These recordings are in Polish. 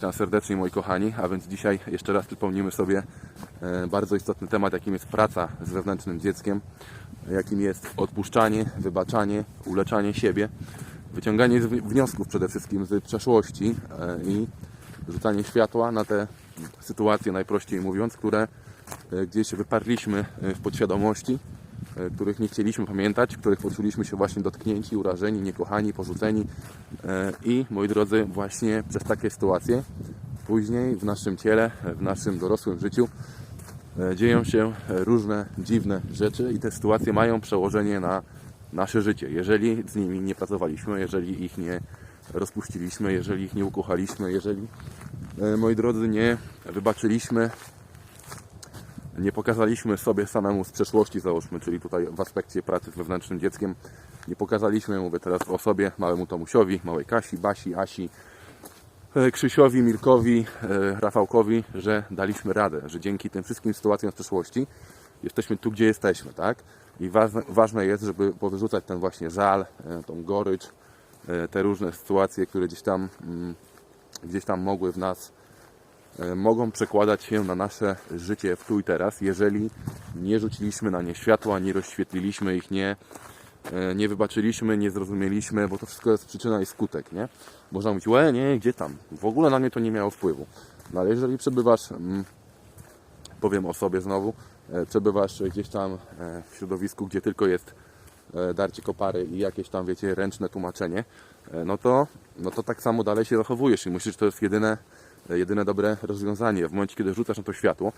Witam serdecznie moi kochani, a więc dzisiaj jeszcze raz przypomnimy sobie e, bardzo istotny temat, jakim jest praca z wewnętrznym dzieckiem, jakim jest odpuszczanie, wybaczanie, uleczanie siebie, wyciąganie wniosków przede wszystkim z przeszłości e, i rzucanie światła na te sytuacje, najprościej mówiąc, które e, gdzieś wyparliśmy w podświadomości, których nie chcieliśmy pamiętać, których poczuliśmy się właśnie dotknięci, urażeni, niekochani, porzuceni. E, I moi drodzy, właśnie przez takie sytuacje później w naszym ciele, e, w naszym dorosłym życiu e, dzieją się e, różne dziwne rzeczy i te sytuacje mają przełożenie na nasze życie. Jeżeli z nimi nie pracowaliśmy, jeżeli ich nie rozpuściliśmy, jeżeli ich nie ukochaliśmy, jeżeli, e, moi drodzy, nie wybaczyliśmy, nie pokazaliśmy sobie samemu z przeszłości, załóżmy, czyli tutaj w aspekcie pracy z wewnętrznym dzieckiem, nie pokazaliśmy, mówię teraz o sobie, małemu Tomusiowi, małej Kasi, Basi, Asi, e, Krzysiowi, Mirkowi, e, Rafałkowi, że daliśmy radę, że dzięki tym wszystkim sytuacjom z przeszłości jesteśmy tu, gdzie jesteśmy, tak? I ważne, jest, żeby powyrzucać ten właśnie żal, e, tą gorycz, te różne sytuacje, które gdzieś tam, mm, gdzieś tam mogły w nas mogą przekładać się na nasze życie w tu i teraz, jeżeli nie rzuciliśmy na nie światła, nie rozświetliliśmy ich, nie, e, nie wybaczyliśmy, nie zrozumieliśmy, bo to wszystko jest przyczyna i skutek, nie? Można mówić, łe, nie, gdzie tam? W ogóle na mnie to nie miało wpływu. No ale jeżeli przebywasz, mm, powiem o sobie znowu, e, przebywasz gdzieś tam e, w środowisku, gdzie tylko jest e, darcie kopary i jakieś tam, wiecie, ręczne tłumaczenie, e, no to, no to tak samo dalej się zachowujesz i myślisz, że to jest jedyne, e, jedyne dobre rozwiązanie. W momencie, kiedy rzucasz na to światło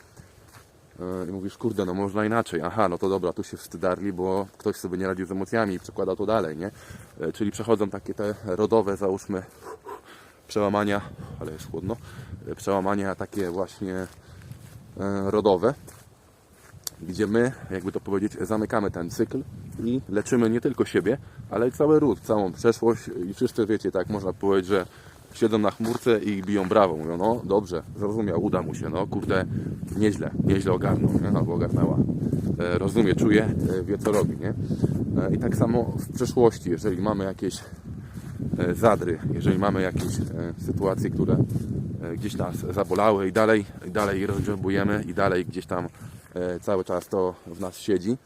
e, i mówisz, kurde, no można inaczej, aha, no to dobra, tu się wstydarli, bo ktoś sobie nie radził z emocjami i przekłada to dalej, nie? E, Czyli przechodzą takie te rodowe, załóżmy, przełamania, ale jest chłodno, e, przełamania takie właśnie e, rodowe, gdzie my, jakby to powiedzieć, zamykamy ten cykl i leczymy nie tylko siebie, ale i cały ród, całą przeszłość i wszyscy wiecie, tak można powiedzieć, że siedzą na chmurce i biją brawo, mówią, no dobrze, zrozumiał, uda mu się, no kurde, nieźle, nieźle ogarnął, nie? albo ogarnęła, e, rozumie, czuje, e, wie co robi, nie? E, I tak samo w przeszłości, jeżeli mamy jakieś e, zadry, jeżeli mamy jakieś e, sytuacje, które e, gdzieś nas zabolały i dalej, i dalej je rozgrzebujemy i dalej gdzieś tam e, cały czas to w nas siedzi,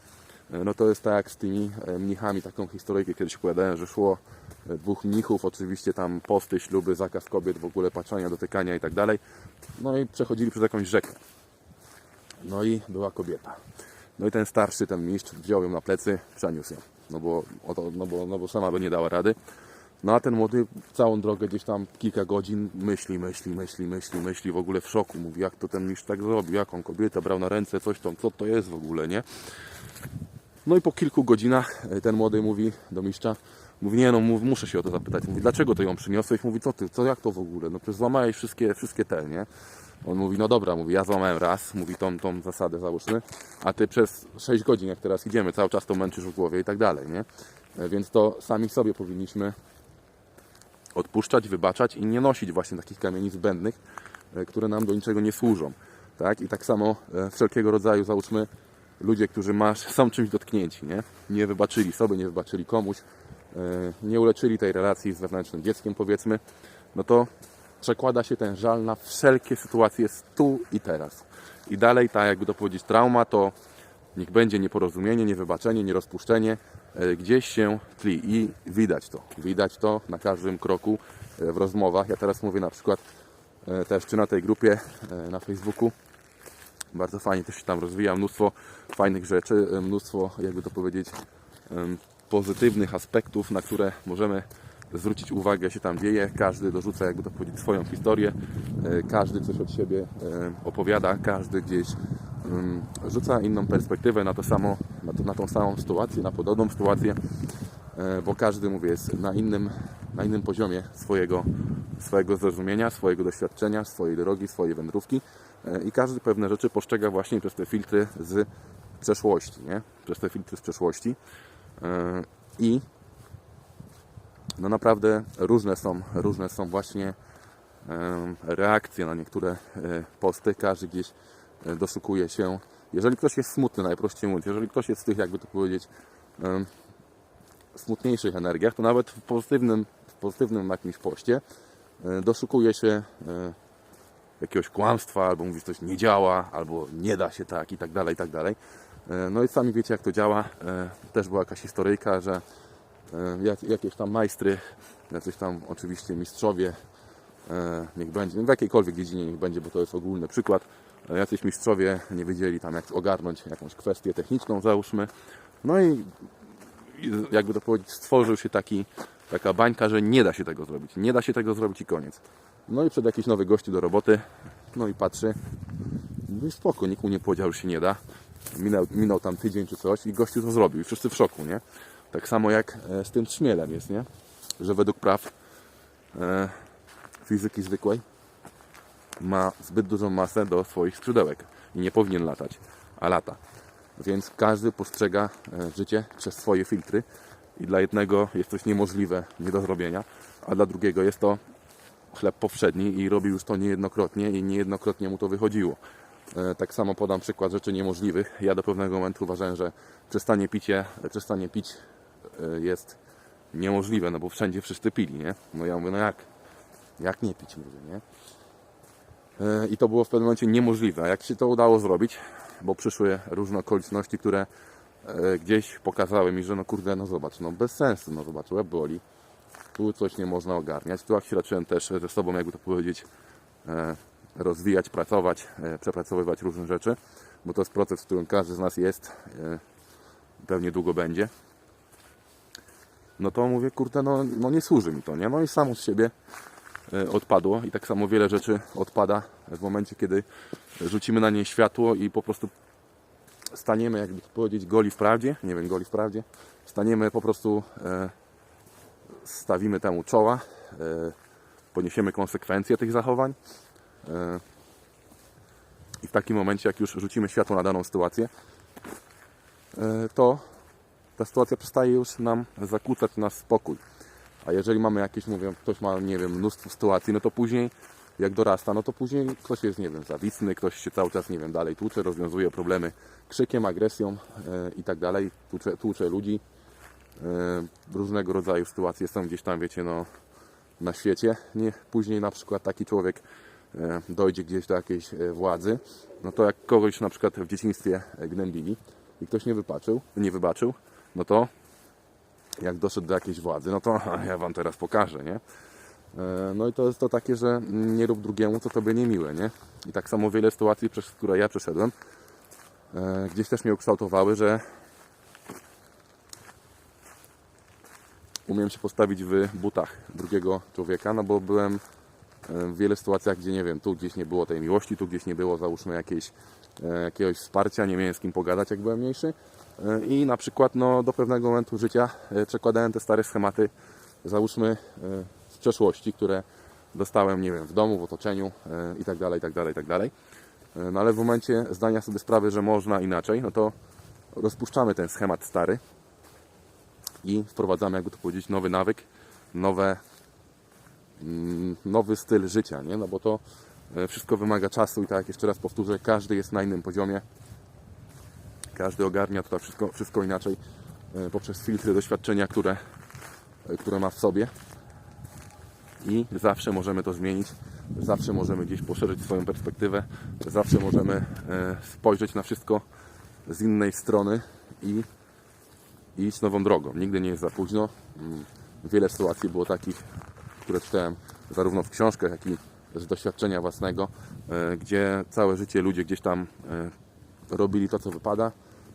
e, no to jest tak jak z tymi e, mnichami, taką historyjkę kiedyś opowiadałem, że szło dwóch mnichów, oczywiście tam posty, śluby, zakaz kobiet, w ogóle patrzenia, dotykania i tak dalej, no i przechodzili przez jakąś rzekę. No i była kobieta. No i ten starszy, ten mistrz wziął ją na plecy, przeniósł ją. No bo, oto, no bo, no bo sama by nie dała rady. No a ten młody całą drogę gdzieś tam kilka godzin myśli, myśli, myśli, myśli, myśli, w ogóle w szoku. Mówi, jak to ten mistrz tak zrobił, jaką kobietę brał na ręce, coś tam, co to jest w ogóle, nie? No i po kilku godzinach e, ten młody mówi do mistrza, mówi, nie no, muszę się o to zapytać. Mówi, dlaczego to ją przyniosłeś? Mówi, co ty, co, jak to w ogóle? No przecież złamałeś wszystkie, wszystkie te, nie? On mówi, no dobra, mówi, ja złamałem raz, mówi tą, tą zasadę załóżmy, a ty przez 6 godzin, jak teraz idziemy, cały czas to męczysz w głowie i tak dalej, nie? E, Więc to sami sobie powinniśmy odpuszczać, wybaczać i nie nosić właśnie takich kamieni zbędnych, e, które nam do niczego nie służą. Tak? I tak samo e, wszelkiego rodzaju, załóżmy, ludzie, którzy masz, są czymś dotknięci, nie? nie wybaczyli sobie, nie wybaczyli komuś, nie uleczyli tej relacji z wewnętrznym dzieckiem, powiedzmy, no to przekłada się ten żal na wszelkie sytuacje z tu i teraz. I dalej ta, jakby to powiedzieć, trauma to niech będzie nieporozumienie, niewybaczenie, nierozpuszczenie, e, gdzieś się tli i widać to. Widać to na każdym kroku e, w rozmowach. Ja teraz mówię na przykład e, też czy na tej grupie e, na Facebooku. Bardzo fajnie też się tam rozwija, mnóstwo fajnych rzeczy, e, mnóstwo, jakby to powiedzieć, pozytywnych aspektów, na które możemy zwrócić uwagę, się tam dzieje. Każdy dorzuca, jakby to powiedzieć, swoją historię, e, każdy coś od siebie e, opowiada, każdy gdzieś em, rzuca inną perspektywę na to samo, na, to, na tą samą sytuację, na podobną sytuację, e, bo każdy, mówię, jest na innym, na innym poziomie swojego, swojego zrozumienia, swojego doświadczenia, swojej drogi, swojej wędrówki i każdy pewne rzeczy postrzega właśnie przez te filtry z przeszłości, nie? Przez te filtry z przeszłości i no naprawdę różne są, różne są właśnie em, reakcje na niektóre e, posty. Każdy gdzieś e, doszukuje się. Jeżeli ktoś jest smutny, najprościej mówiąc, jeżeli ktoś jest w tych, jakby to powiedzieć, smutniejszych energiach, to nawet w pozytywnym, w pozytywnym jakimś poście e, doszukuje się e, jakiegoś kłamstwa, albo mówisz coś nie działa, albo nie da się tak i tak dalej, i tak dalej. E, No i sami wiecie jak to działa. E, Też była jakaś historyjka, że e, jak- jakieś tam majstry, jacyś tam oczywiście mistrzowie, niech będzie, w jakiejkolwiek dziedzinie niech będzie, bo to jest ogólny przykład. Jacyś mistrzowie nie wiedzieli tam jak ogarnąć jakąś kwestię techniczną załóżmy. No i i jakby to powiedzieć, stworzył się taki, taka bańka, że nie da się tego zrobić. Nie da się tego zrobić i koniec. No i przed jakiś nowy gościu do roboty, no i patrzy, mówi spoko, nikt mu nie powiedział, że się nie da. Minął, minął tam tydzień czy coś i gościu to zrobił. I wszyscy w szoku, nie? Tak samo jak e, z tym trzmielem jest, nie? Że według praw e, fizyki zwykłej ma zbyt dużą masę do swoich skrzydełek i nie powinien latać, a lata. Więc każdy postrzega e, życie przez swoje filtry i dla jednego jest coś niemożliwe, nie do zrobienia, a dla drugiego jest to chleb powszedni i robi już to niejednokrotnie i niejednokrotnie mu to wychodziło. E, Tak samo podam przykład rzeczy niemożliwych. Ja do pewnego momentu uważałem, że przestanie picie, przestanie pić e, jest niemożliwe, no bo wszędzie wszyscy pili, nie? No ja mówię, no jak? Jak nie pić, mówię, nie? E, I to było w pewnym momencie niemożliwe. A jak się to udało zrobić, bo przyszły różne okoliczności, które gdzieś pokazały mi, że no kurde, no zobacz, no bez sensu, no zobacz, łeb boli, tu coś nie można ogarniać, tu jak się zacząłem też ze sobą, jakby to powiedzieć, rozwijać, pracować, e, przepracowywać różne rzeczy, bo to jest proces, w którym każdy z nas jest, e, pewnie długo będzie, no to mówię, kurde, no, no nie służy mi to, nie? No i samo z siebie e, odpadło i tak samo wiele rzeczy odpada w momencie, kiedy rzucimy na nie światło i po prostu staniemy, jakby to powiedzieć, goli w prawdzie, nie wiem, goli w prawdzie, staniemy po prostu, e, stawimy temu czoła, e, poniesiemy konsekwencje tych zachowań i w takim momencie, jak już rzucimy światło na daną sytuację, e, to ta sytuacja przestaje już nam zakłócać nasz spokój. A jeżeli mamy jakieś, mówię, ktoś ma, nie wiem, mnóstwo sytuacji, no to później, jak dorasta, no to później ktoś jest, nie wiem, zawisny, ktoś się cały czas, nie wiem, dalej tłucze, rozwiązuje problemy krzykiem, agresją e, i tak dalej, tłucze, ludzi. E, różnego rodzaju sytuacje są gdzieś tam, wiecie, no, na świecie. Nie, później na przykład taki człowiek e, dojdzie gdzieś do jakiejś e, władzy, no to jak kogoś na przykład w dzieciństwie e, gnębili i ktoś nie wybaczył, nie wybaczył, no to jak doszedł do jakiejś władzy, no to ja wam teraz pokażę, nie? E, No i to jest to takie, że nie rób drugiemu, co tobie niemiłe, nie? I tak samo wiele sytuacji, przez które ja przeszedłem, e, gdzieś też mnie ukształtowały, że umiem się postawić w butach drugiego człowieka, no bo byłem e, w wielu sytuacjach, gdzie nie wiem, tu gdzieś nie było tej miłości, tu gdzieś nie było, załóżmy, jakiejś, e, jakiegoś wsparcia, nie miałem z kim pogadać, jak byłem mniejszy. E, I na przykład no, do pewnego momentu życia e, przekładałem te stare schematy, załóżmy, e, z przeszłości, które dostałem, nie wiem, w domu, w otoczeniu e, i tak dalej, i tak dalej, i tak dalej. E, No ale w momencie zdania sobie sprawy, że można inaczej, no to rozpuszczamy ten schemat stary i wprowadzamy, jakby to powiedzieć, nowy nawyk, nowe, nowy styl życia, nie? No bo to e, wszystko wymaga czasu i tak jak jeszcze raz powtórzę, każdy jest na innym poziomie, każdy ogarnia to wszystko, wszystko inaczej e, poprzez filtry doświadczenia, które, e, które ma w sobie i zawsze możemy to zmienić, zawsze możemy gdzieś poszerzyć swoją perspektywę, zawsze możemy spojrzeć na wszystko z innej strony i i iść nową drogą. Nigdy nie jest za późno. Mm, Wiele sytuacji było takich, które czytałem zarówno w książkach, jak i z doświadczenia własnego, e, gdzie całe życie ludzie gdzieś tam e, robili to, co wypada,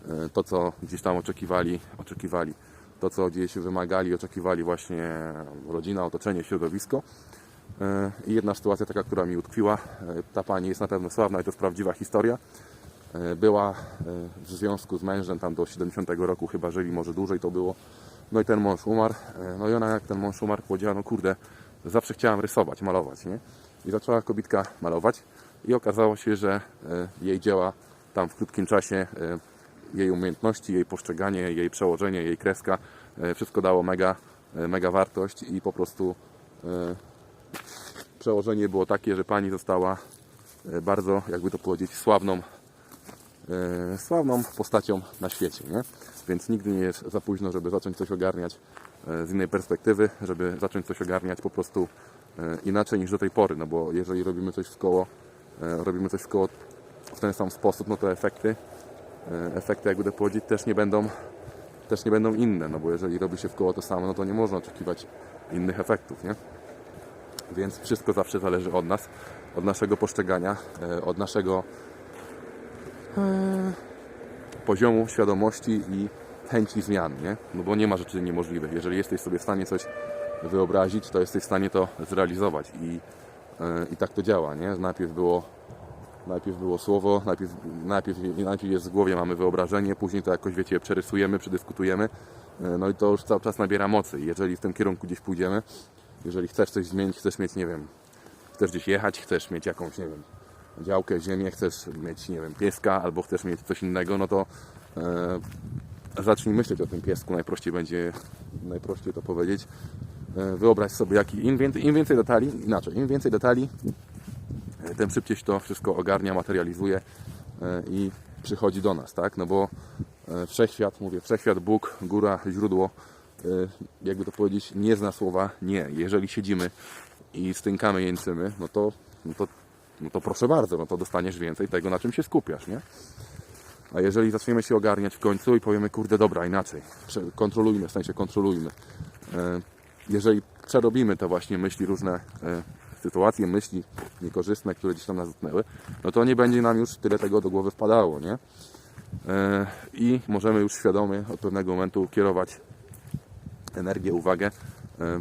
e, to, co gdzieś tam oczekiwali, oczekiwali, to, co gdzieś wymagali, oczekiwali właśnie rodzina, otoczenie, środowisko. I jedna sytuacja taka, która mi utkwiła, ta pani jest na pewno sławna i to jest prawdziwa historia. Była w związku z mężem tam do 70 roku chyba żyli, może dłużej to było. No i ten mąż umarł. No i ona jak ten mąż umarł powiedziała, no kurde, zawsze chciałam rysować, malować, nie? I zaczęła kobitka malować i okazało się, że e, jej dzieła tam w krótkim czasie, e, jej umiejętności, jej postrzeganie, jej przełożenie, jej kreska, e, wszystko dało mega, mega wartość i po prostu przełożenie było takie, że pani została bardzo, jakby to powiedzieć, sławną sławną postacią na świecie, nie? Więc nigdy nie jest za późno, żeby zacząć coś ogarniać e, z innej perspektywy, żeby zacząć coś ogarniać po prostu e, inaczej niż do tej pory, no bo jeżeli robimy coś w koło, e, robimy coś w koło w ten sam sposób, no to efekty, e, efekty jakby to powiedzieć też nie będą też nie będą inne, no bo jeżeli robi się w koło to samo, no to nie można oczekiwać innych efektów, nie? Więc wszystko zawsze zależy od nas, od naszego postrzegania, e, od naszego e, poziomu świadomości i chęci zmian, nie? No bo nie ma rzeczy niemożliwych. Jeżeli jesteś sobie w stanie coś wyobrazić, to jesteś w stanie to zrealizować i, e, i tak to działa, nie? Najpierw było Najpierw było słowo, najpierw, najpierw, najpierw jest w głowie, mamy wyobrażenie, później to jakoś, wiecie, przerysujemy, przedyskutujemy, e, no i to już cały czas nabiera mocy. Jeżeli w tym kierunku gdzieś pójdziemy, jeżeli chcesz coś zmienić, chcesz mieć, nie wiem, chcesz gdzieś jechać, chcesz mieć jakąś, nie wiem, działkę, ziemię, chcesz mieć, nie wiem, pieska, albo chcesz mieć coś innego, no to e, zacznij myśleć o tym piesku, najprościej będzie, najprościej to powiedzieć. E, wyobraź sobie, jaki, im więcej, im więcej detali, inaczej, im więcej detali, e, tym szybciej się to wszystko ogarnia, materializuje e, i przychodzi do nas, tak? No bo e, wszechświat, mówię, wszechświat, Bóg, góra, źródło, e, jakby to powiedzieć, nie zna słowa nie. Jeżeli siedzimy i stynkamy, jęczymy, no to, no to, no to proszę bardzo, no to dostaniesz więcej tego, na czym się skupiasz, nie? A jeżeli zaczniemy się ogarniać w końcu i powiemy, kurde, dobra, inaczej, kontrolujmy, w sensie kontrolujmy. E, Jeżeli przerobimy te właśnie myśli, różne e, sytuacje, myśli niekorzystne, które gdzieś tam nas dotknęły, no to nie będzie nam już tyle tego do głowy wpadało, nie? E, I możemy już świadomie od pewnego momentu kierować energię, uwagę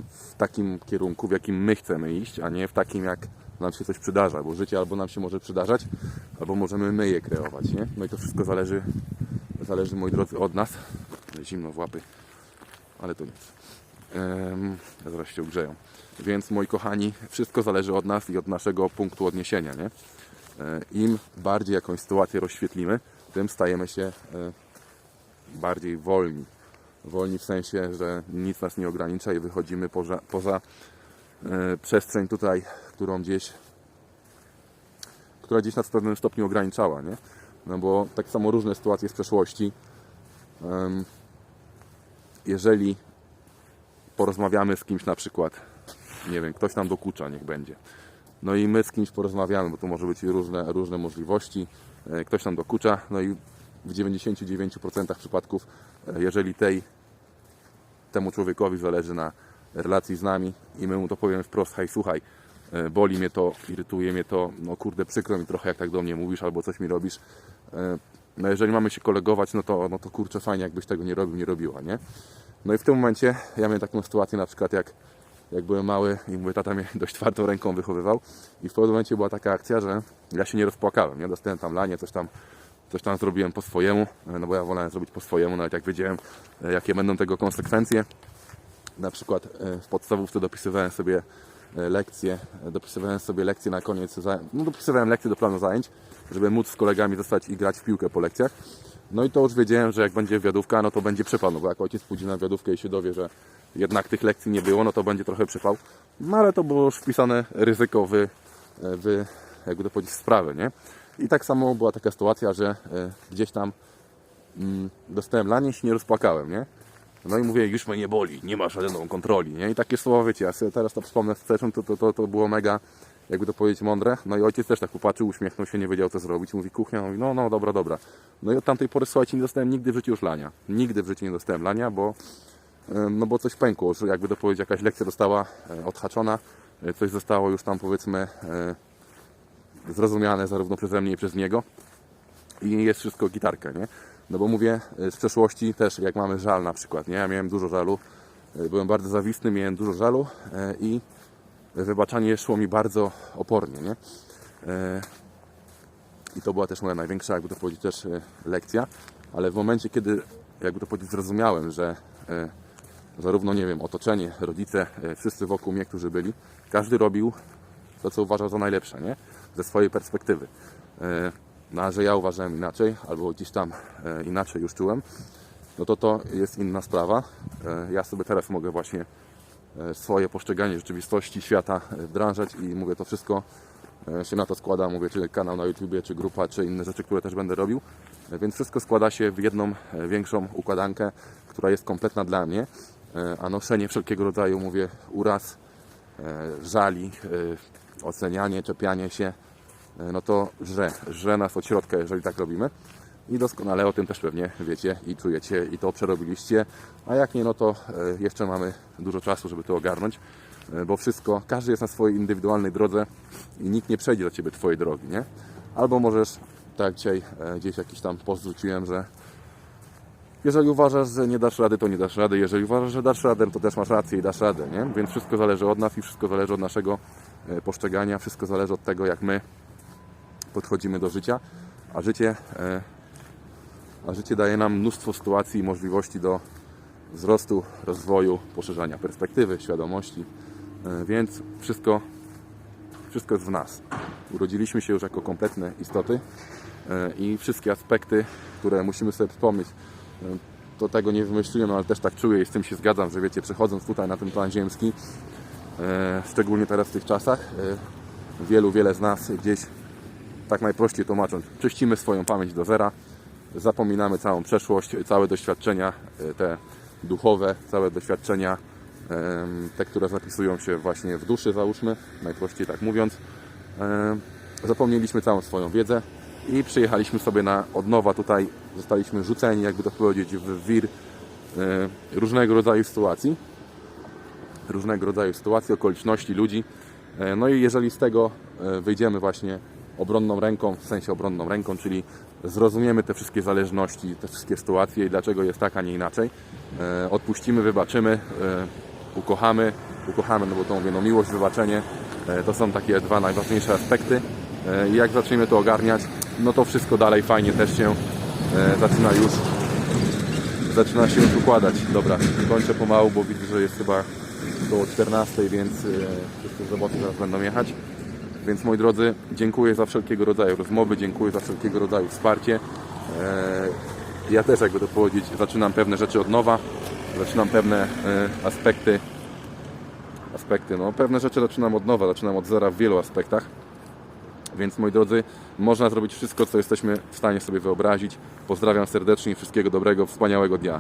w takim kierunku, w jakim my chcemy iść, a nie w takim, jak nam się coś przydarza, bo życie albo nam się może przydarzać, albo możemy my je kreować, nie? No i to wszystko zależy, zależy moi drodzy, od nas. Zimno w łapy, ale to nic. Ehm, zaraz się ugrzeją. Więc moi kochani, wszystko zależy od nas i od naszego punktu odniesienia, nie? E, Im bardziej jakąś sytuację rozświetlimy, tym stajemy się e, bardziej wolni. Wolni w sensie, że nic nas nie ogranicza i wychodzimy poza, poza e, przestrzeń tutaj, którą gdzieś, która gdzieś nas w pewnym stopniu ograniczała, nie? No bo tak samo różne sytuacje z przeszłości. jeżeli porozmawiamy z kimś na przykład, nie wiem, ktoś nam dokucza, niech będzie. No i my z kimś porozmawiamy, bo to może być różne, różne możliwości. E, Ktoś nam dokucza, no i w 99% przypadków, e, jeżeli tej, temu człowiekowi zależy na relacji z nami i my mu to powiemy wprost, hej, słuchaj, boli mnie to, irytuje mnie to, no kurde, przykro mi trochę, jak tak do mnie mówisz, albo coś mi robisz. E, No jeżeli mamy się kolegować, no to, no to kurczę, fajnie, jakbyś tego nie robił, nie robiła, nie? No i w tym momencie ja miałem taką sytuację na przykład jak, jak byłem mały i mówię, tata mnie dość twardą ręką wychowywał i w pewnym momencie była taka akcja, że ja się nie rozpłakałem, nie? Dostałem tam lanie, coś tam, coś tam zrobiłem po swojemu, e, no bo ja wolałem zrobić po swojemu, nawet jak wiedziałem, e, jakie będą tego konsekwencje. Na przykład e, w podstawówce dopisywałem sobie e, lekcje, e, dopisywałem sobie lekcje na koniec, no dopisywałem lekcje do planu zajęć, żeby móc z kolegami zostać i grać w piłkę po lekcjach. No i to już wiedziałem, że jak będzie wiadówka, no to będzie przypał, no bo jak ojciec pójdzie na wiadówkę i się dowie, że jednak tych lekcji nie było, no to będzie trochę przypał. No ale to było już wpisane ryzyko w, w jakby to powiedzieć, sprawę, nie? I tak samo była taka sytuacja, że e, gdzieś tam mm, dostałem lanie i się nie rozpłakałem, nie? No i mówię, już mnie nie boli, nie ma żadną kontroli, nie? I takie słowa, wiecie, ja sobie teraz to wspomnę z wsteczą, to, to, to, to było mega, jakby to powiedzieć, mądre. No i ojciec też tak popatrzył, uśmiechnął się, nie wiedział co zrobić. Mówi, kuchnia, mówi, no, no, dobra, dobra. No i od tamtej pory, słuchajcie, nie dostałem nigdy w życiu już lania. Nigdy w życiu nie dostałem lania, bo, no bo coś pękło, jakby to powiedzieć, jakaś lekcja została e, odhaczona, e, coś zostało już tam, powiedzmy, e, zrozumiane zarówno przeze mnie i przez niego i jest wszystko gitarka, nie? No bo mówię, e, z przeszłości też, jak mamy żal na przykład, nie? Ja miałem dużo żalu, e, byłem bardzo zawistny, miałem dużo żalu e, i wybaczanie szło mi bardzo opornie, nie? I to była też moja największa, jakby to powiedzieć, też lekcja, ale w momencie, kiedy, jakby to powiedzieć, zrozumiałem, że zarówno, nie wiem, otoczenie, rodzice, wszyscy wokół mnie, którzy byli, każdy robił to, co uważał za najlepsze, nie? Ze swojej perspektywy. No, że ja uważałem inaczej, albo gdzieś tam e, inaczej już czułem, no to to jest inna sprawa. E, Ja sobie teraz mogę właśnie e, swoje postrzeganie rzeczywistości, świata wdrażać i mówię, to wszystko się na to składa, mówię, czy kanał na YouTubie, czy grupa, czy inne rzeczy, które też będę robił. Więc wszystko składa się w jedną większą układankę, która jest kompletna dla mnie, a noszenie wszelkiego rodzaju, mówię, uraz, żali, ocenianie, czepianie się, no to żre, żre nas od środka, jeżeli tak robimy. I doskonale o tym też pewnie wiecie i czujecie i to przerobiliście. A jak nie, no to e, jeszcze mamy dużo czasu, żeby to ogarnąć, e, bo wszystko, każdy jest na swojej indywidualnej drodze i nikt nie przejdzie za Ciebie Twojej drogi, nie? Albo możesz, tak jak dzisiaj e, gdzieś jakiś tam post rzuciłem, że jeżeli uważasz, że nie dasz rady, to nie dasz rady. Jeżeli uważasz, że dasz radę, to też masz rację i dasz radę, nie? Więc wszystko zależy od nas i wszystko zależy od naszego e, postrzegania, wszystko zależy od tego, jak my podchodzimy do życia, a życie, e, a życie daje nam mnóstwo sytuacji i możliwości do wzrostu, rozwoju, poszerzania perspektywy, świadomości, E, więc wszystko, wszystko jest w nas. Urodziliśmy się już jako kompletne istoty e, i wszystkie aspekty, które musimy sobie przypomnieć, to tego nie wymyśliłem, ale też tak czuję i z tym się zgadzam, że wiecie, przechodząc tutaj na ten plan ziemski, szczególnie teraz w tych czasach, wielu, wiele z nas gdzieś, tak najprościej tłumacząc, czyścimy swoją pamięć do zera, zapominamy całą przeszłość, całe doświadczenia, e, te duchowe, całe doświadczenia, te, które zapisują się właśnie w duszy, załóżmy, najprościej tak mówiąc. Zapomnieliśmy całą swoją wiedzę i przyjechaliśmy sobie na od nowa tutaj, zostaliśmy rzuceni, jakby to powiedzieć, w wir e, różnego rodzaju sytuacji różnego rodzaju sytuacji, okoliczności, ludzi. E, No i jeżeli z tego wyjdziemy właśnie obronną ręką, w sensie obronną ręką, czyli zrozumiemy te wszystkie zależności, te wszystkie sytuacje i dlaczego jest tak, a nie inaczej, e, odpuścimy, wybaczymy, e, ukochamy, ukochamy, no bo to mówię, no miłość, wybaczenie, e, to są takie dwa najważniejsze aspekty i jak zaczniemy to ogarniać, no to wszystko dalej fajnie też się zaczyna już zaczyna się już układać. Dobra, kończę pomału, bo widzę, że jest chyba około 14, więc e, z roboty zaraz będą jechać. Więc moi drodzy, dziękuję za wszelkiego rodzaju rozmowy, dziękuję za wszelkiego rodzaju wsparcie. E, Ja też, jakby to powiedzieć, zaczynam pewne rzeczy od nowa, zaczynam pewne e, aspekty, aspekty, no pewne rzeczy zaczynam od nowa, zaczynam od zera w wielu aspektach. Więc moi drodzy, można zrobić wszystko, co jesteśmy w stanie sobie wyobrazić. Pozdrawiam serdecznie, wszystkiego dobrego, wspaniałego dnia.